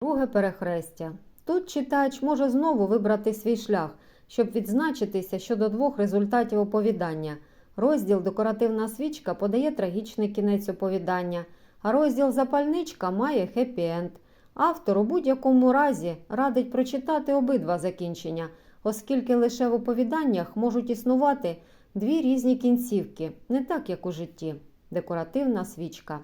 Друге перехрестя. Тут читач може знову вибрати свій шлях, щоб відзначитися щодо двох результатів оповідання. Розділ Декоративна свічка подає трагічний кінець оповідання, а розділ Запальничка має хеппі-енд. Автор у будь-якому разі радить прочитати обидва закінчення, оскільки лише в оповіданнях можуть існувати дві різні кінцівки, не так як у житті. Декоративна свічка.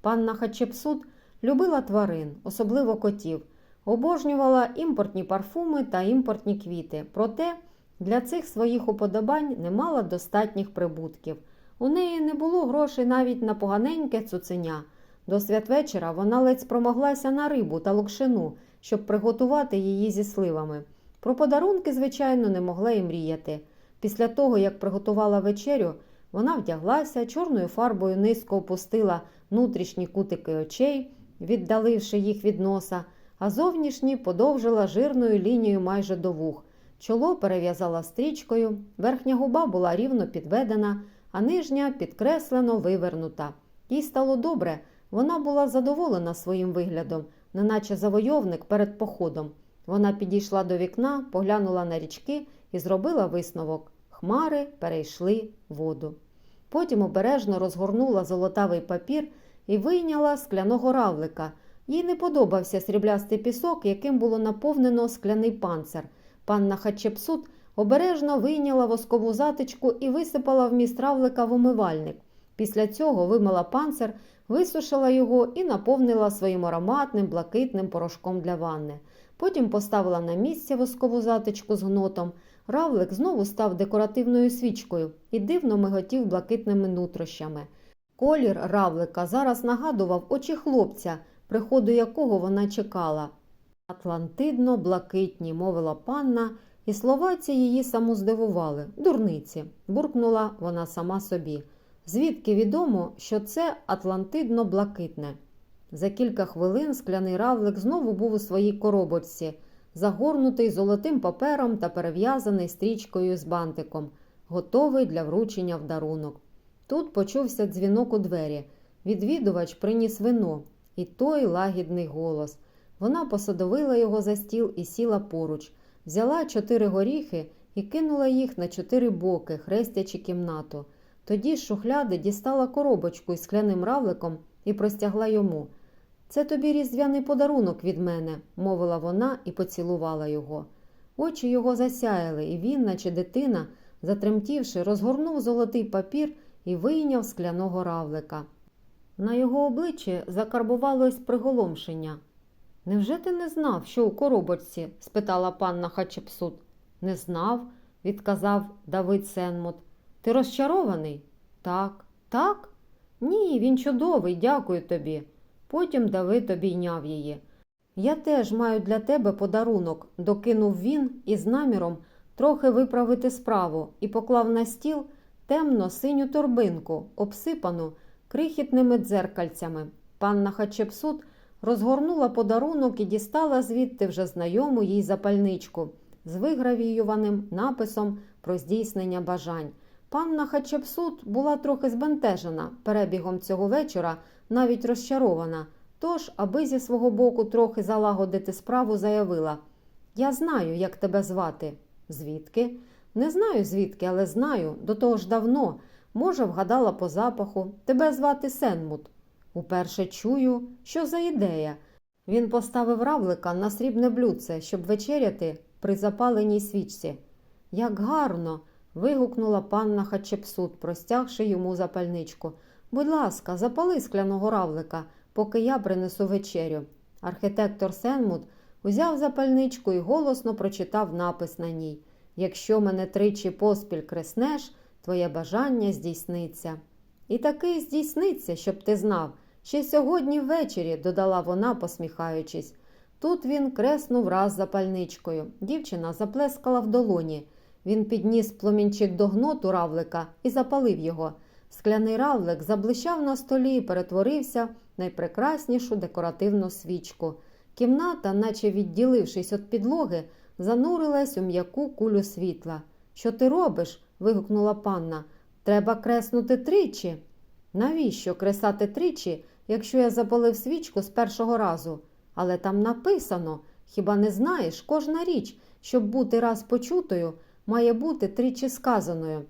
Панна Хачепсут любила тварин, особливо котів, обожнювала імпортні парфуми та імпортні квіти. Проте для цих своїх уподобань не мала достатніх прибутків. У неї не було грошей навіть на поганеньке цуценя. До святвечора вона ледь спромоглася на рибу та локшину, щоб приготувати її зі сливами. Про подарунки, звичайно, не могла і мріяти. Після того, як приготувала вечерю, вона вдяглася, чорною фарбою низько опустила внутрішні кутики очей, віддаливши їх від носа, а зовнішні подовжила жирною лінією майже до вух. Чоло перев'язала стрічкою, верхня губа була рівно підведена, а нижня підкреслено вивернута. Їй стало добре, вона була задоволена своїм виглядом, неначе завойовник перед походом. Вона підійшла до вікна, поглянула на річки і зробила висновок. Хмари перейшли воду. Потім обережно розгорнула золотавий папір і вийняла скляного равлика. Їй не подобався сріблястий пісок, яким було наповнено скляний панцир. Панна Хачепсут обережно вийняла воскову затичку і висипала вміст равлика в умивальник. Після цього вимила панцир, висушила його і наповнила своїм ароматним блакитним порошком для ванни. Потім поставила на місце воскову затичку з гнотом. Равлик знову став декоративною свічкою і дивно миготів блакитними нутрощами. Колір равлика зараз нагадував очі хлопця, приходу якого вона чекала. Атлантидно блакитні, мовила панна, і слова ці її саму здивували. Дурниці, буркнула вона сама собі. Звідки відомо, що це атлантидно блакитне? За кілька хвилин скляний равлик знову був у своїй коробочці, загорнутий золотим папером та перев'язаний стрічкою з бантиком, готовий для вручення в дарунок. Тут почувся дзвінок у двері. Відвідувач приніс вино, і той лагідний голос. Вона посадовила його за стіл і сіла поруч, взяла чотири горіхи і кинула їх на чотири боки, хрестячи кімнату. Тоді з шухляди дістала коробочку із скляним равликом і простягла йому. Це тобі різдвяний подарунок від мене, мовила вона і поцілувала його. Очі його засяяли, і він, наче дитина, затремтівши, розгорнув золотий папір і вийняв скляного равлика. На його обличчі закарбувалось приголомшення. Невже ти не знав, що у коробочці? спитала панна Хачепсут. Не знав, відказав Давид Сенмут. Ти розчарований? Так, так? Ні, він чудовий, дякую тобі. Потім Давид обійняв її. Я теж маю для тебе подарунок, докинув він із наміром трохи виправити справу і поклав на стіл темно синю торбинку, обсипану крихітними дзеркальцями. Панна Хачепсут розгорнула подарунок і дістала звідти вже знайому їй запальничку з вигравіюваним написом про здійснення бажань. Панна Хачепсут була трохи збентежена перебігом цього вечора, навіть розчарована. Тож, аби зі свого боку трохи залагодити справу, заявила Я знаю, як тебе звати. Звідки? Не знаю звідки, але знаю, до того ж давно. Може, вгадала по запаху. Тебе звати Сенмут. Уперше чую, що за ідея. Він поставив равлика на срібне блюдце, щоб вечеряти при запаленій свічці. Як гарно. вигукнула панна Хачепсут, простягши йому запальничку. Будь ласка, запали скляного равлика, поки я принесу вечерю. Архітектор Сенмут узяв запальничку і голосно прочитав напис на ній Якщо мене тричі поспіль креснеш, твоє бажання здійсниться. І таки здійсниться, щоб ти знав. Ще сьогодні ввечері, додала вона, посміхаючись. Тут він креснув раз запальничкою. Дівчина заплескала в долоні. Він підніс пломінчик до гноту равлика і запалив його. Скляний равлик заблищав на столі і перетворився в найпрекраснішу декоративну свічку. Кімната, наче відділившись від підлоги, занурилась у м'яку кулю світла. Що ти робиш? вигукнула панна. Треба креснути тричі. Навіщо кресати тричі, якщо я запалив свічку з першого разу? Але там написано, хіба не знаєш, кожна річ, щоб бути раз почутою, має бути тричі сказаною.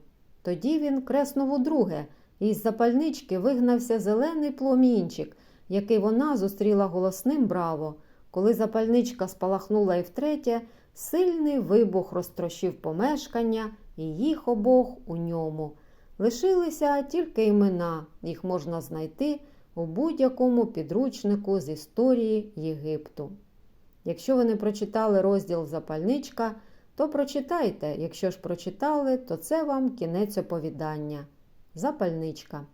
Тоді він креснув удруге, і з запальнички вигнався зелений пломінчик, який вона зустріла голосним браво. Коли запальничка спалахнула і втретє, сильний вибух розтрощив помешкання і їх обох у ньому. Лишилися тільки імена, їх можна знайти у будь-якому підручнику з історії Єгипту. Якщо ви не прочитали розділ Запальничка, то прочитайте. Якщо ж прочитали, то це вам кінець оповідання. Запальничка.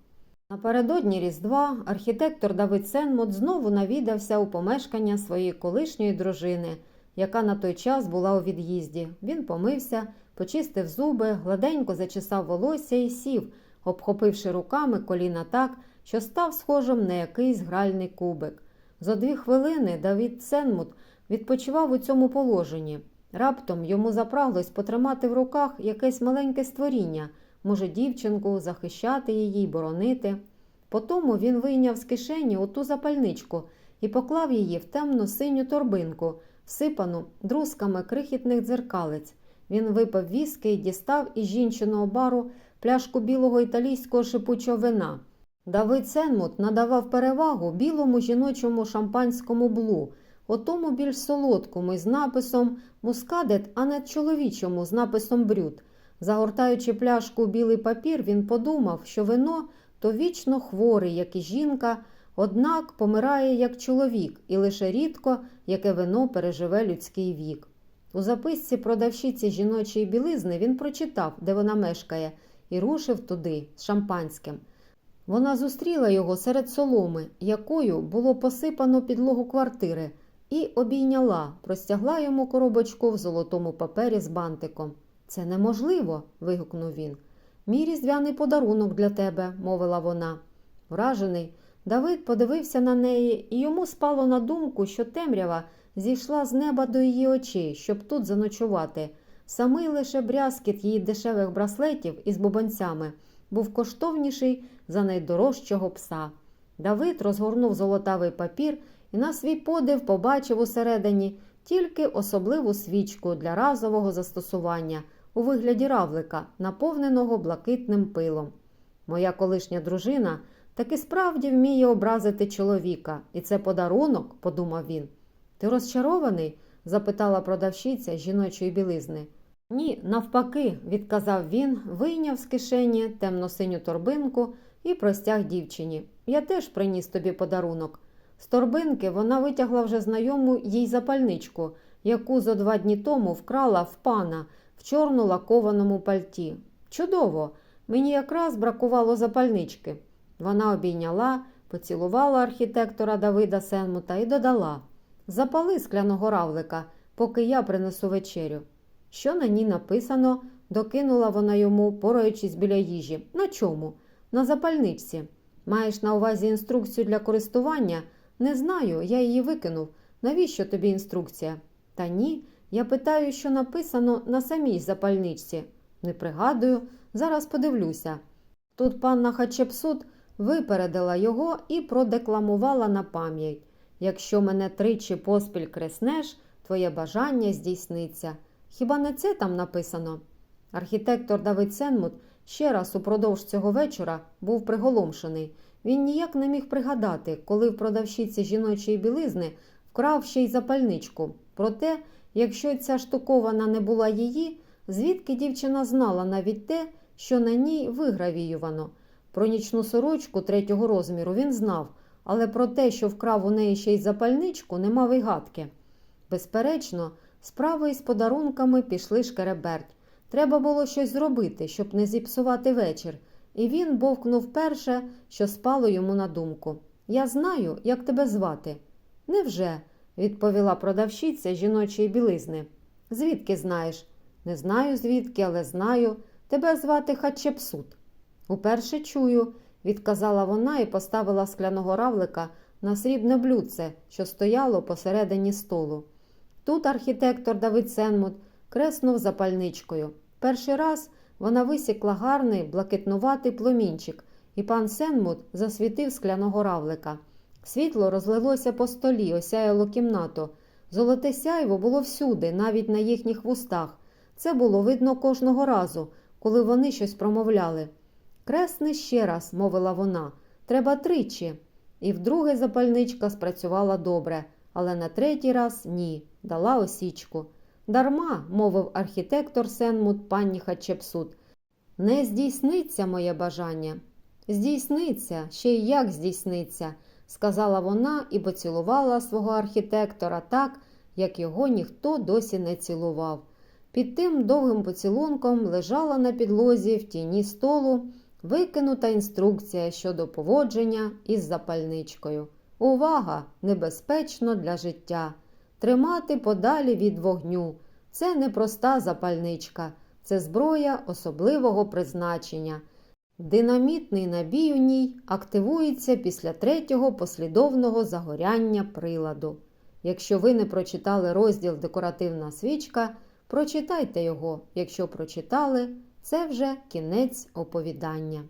Напередодні Різдва архітектор Давид Сенмот знову навідався у помешкання своєї колишньої дружини, яка на той час була у від'їзді. Він помився, почистив зуби, гладенько зачесав волосся і сів, обхопивши руками коліна так, що став схожим на якийсь гральний кубик. За дві хвилини Давід Сенмут відпочивав у цьому положенні. Раптом йому запраглось потримати в руках якесь маленьке створіння, може, дівчинку, захищати її боронити. Потому він вийняв з кишені оту запальничку і поклав її в темну синю торбинку, всипану друзками крихітних дзеркалець. Він випив віски і дістав із жінчиного бару пляшку білого італійського шипучого вина. Давид Сенмут надавав перевагу білому жіночому шампанському блу, отому більш солодкому із написом мускадет, а не чоловічому з написом брюд. Загортаючи пляшку у білий папір, він подумав, що вино то вічно хворий, як і жінка, однак помирає як чоловік, і лише рідко яке вино переживе людський вік. У записці продавщиці жіночої білизни він прочитав, де вона мешкає, і рушив туди з шампанським. Вона зустріла його серед соломи, якою було посипано підлогу квартири, і обійняла, простягла йому коробочку в золотому папері з бантиком. Це неможливо. вигукнув він. Мій різдвяний подарунок для тебе, мовила вона. Вражений, Давид подивився на неї, і йому спало на думку, що темрява зійшла з неба до її очей, щоб тут заночувати. Самий лише брязкіт її дешевих браслетів із бубанцями був коштовніший за найдорожчого пса. Давид розгорнув золотавий папір і на свій подив побачив усередині тільки особливу свічку для разового застосування у вигляді равлика, наповненого блакитним пилом. Моя колишня дружина таки справді вміє образити чоловіка, і це подарунок, подумав він. Ти розчарований? запитала продавщиця жіночої білизни. Ні, навпаки, відказав він, вийняв з кишені темно-синю торбинку і простяг дівчині. Я теж приніс тобі подарунок. З торбинки вона витягла вже знайому їй запальничку, яку зо два дні тому вкрала в пана в чорно лакованому пальті. Чудово! Мені якраз бракувало запальнички. Вона обійняла, поцілувала архітектора Давида Сенмута і додала Запали скляного равлика, поки я принесу вечерю. Що на ній написано, докинула вона йому, пораючись біля їжі. На чому? На запальничці. Маєш на увазі інструкцію для користування? Не знаю, я її викинув. Навіщо тобі інструкція? Та ні, я питаю, що написано на самій запальничці. Не пригадую, зараз подивлюся. Тут панна Хачепсут випередила його і продекламувала на пам'ять. Якщо мене тричі поспіль креснеш, твоє бажання здійсниться. Хіба не це там написано? Архітектор Давид Сенмут ще раз упродовж цього вечора був приголомшений. Він ніяк не міг пригадати, коли в продавщиці жіночої білизни вкрав ще й запальничку. Проте, якщо ця штукована не була її, звідки дівчина знала навіть те, що на ній вигравіювано. Про нічну сорочку третього розміру він знав, але про те, що вкрав у неї ще й запальничку, не мав і гадки. Безперечно, справи із подарунками пішли шкереберть. Треба було щось зробити, щоб не зіпсувати вечір, і він бовкнув перше, що спало йому на думку. Я знаю, як тебе звати. Невже? відповіла продавщиця жіночої білизни. Звідки знаєш? Не знаю звідки, але знаю. Тебе звати Хачепсут. Уперше чую, відказала вона і поставила скляного равлика на срібне блюдце, що стояло посередині столу. Тут архітектор Давид Сенмут креснув запальничкою. Перший раз вона висікла гарний блакитнуватий пломінчик, і пан Сенмут засвітив скляного равлика. Світло розлилося по столі, осяяло кімнату. Золоте сяйво було всюди, навіть на їхніх вустах. Це було видно кожного разу, коли вони щось промовляли. Кресни ще раз, мовила вона, треба тричі. І вдруге запальничка спрацювала добре, але на третій раз ні, дала осічку. Дарма, мовив архітектор Сенмут пані Хачепсут. Не здійсниться моє бажання. Здійсниться, ще й як здійсниться, сказала вона і поцілувала свого архітектора так, як його ніхто досі не цілував. Під тим довгим поцілунком лежала на підлозі в тіні столу викинута інструкція щодо поводження із запальничкою. Увага! Небезпечно для життя. Тримати подалі від вогню. Це не проста запальничка, це зброя особливого призначення. Динамітний набій у ній активується після третього послідовного загоряння приладу. Якщо ви не прочитали розділ Декоративна свічка, прочитайте його. Якщо прочитали, це вже кінець оповідання.